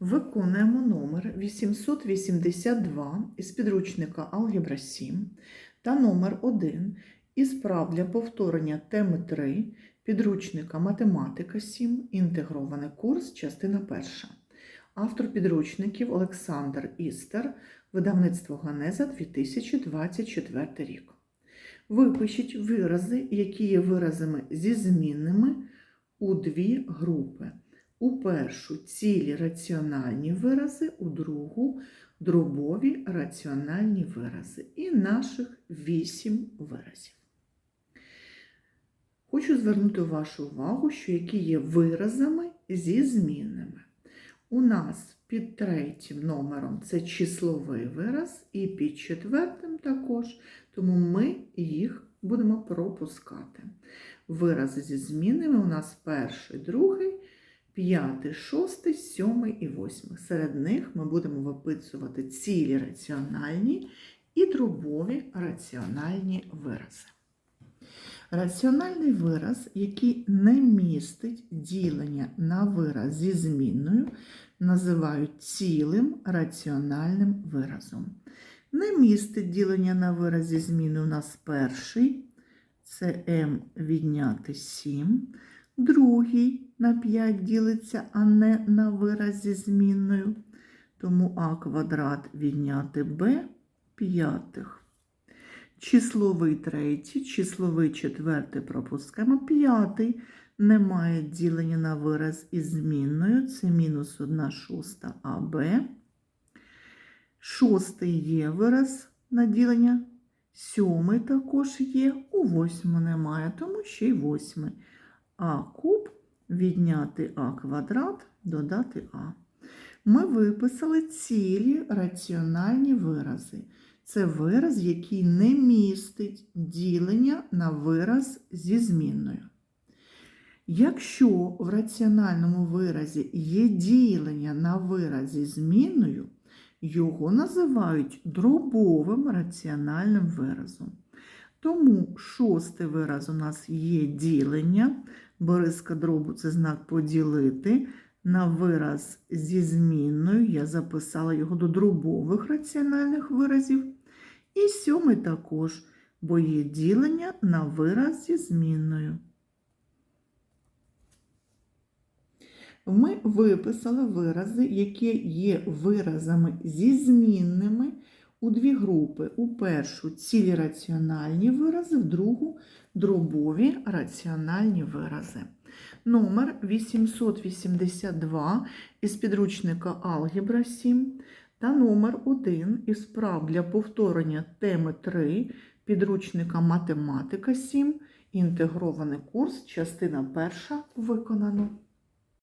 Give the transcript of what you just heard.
Виконуємо номер 882 із підручника Алгебра 7 та номер 1 із прав для повторення теми 3 підручника Математика 7, інтегрований курс, частина 1. Автор підручників Олександр Істер, видавництво Ганеза 2024 рік. Випишіть вирази, які є виразами зі змінними у дві групи. У першу цілі раціональні вирази, у другу дробові раціональні вирази. І наших вісім виразів. Хочу звернути вашу увагу, що які є виразами зі змінними. У нас під третім номером це числовий вираз, і під четвертим також, тому ми їх будемо пропускати. Вирази зі змінними у нас перший, другий, п'ятий, шостий, сьомий і восьмий. Серед них ми будемо виписувати цілі раціональні і дробові раціональні вирази. Раціональний вираз, який не містить ділення на вираз зі змінною, називають цілим раціональним виразом. Не містить ділення на вираз зі зміною у нас перший, це m відняти 7. Другий на 5 ділиться, а не на вираз зі змінною. Тому а квадрат відняти b п'ятих. Числовий третій, числовий четвертий пропускаємо. П'ятий немає ділення на вираз із змінною. Це мінус 1 шоста АБ. Шостий є вираз на ділення. Сьомий також є, у восьму немає, тому ще й восьмий. А куб відняти А квадрат, додати А. Ми виписали цілі раціональні вирази. Це вираз, який не містить ділення на вираз зі змінною. Якщо в раціональному виразі є ділення на вираз зі зміною, його називають дробовим раціональним виразом. Тому шостий вираз у нас є ділення, Бориска дробу це знак поділити. На вираз зі змінною я записала його до дробових раціональних виразів. І сьомий також, бо є ділення на вираз зі змінною. Ми виписали вирази, які є виразами зі змінними у дві групи. У першу цілі раціональні вирази, в другу дробові раціональні вирази. Номер 882 із підручника Алгебра 7 та номер 1 із прав для повторення теми 3 підручника Математика 7, інтегрований курс, частина 1 виконано.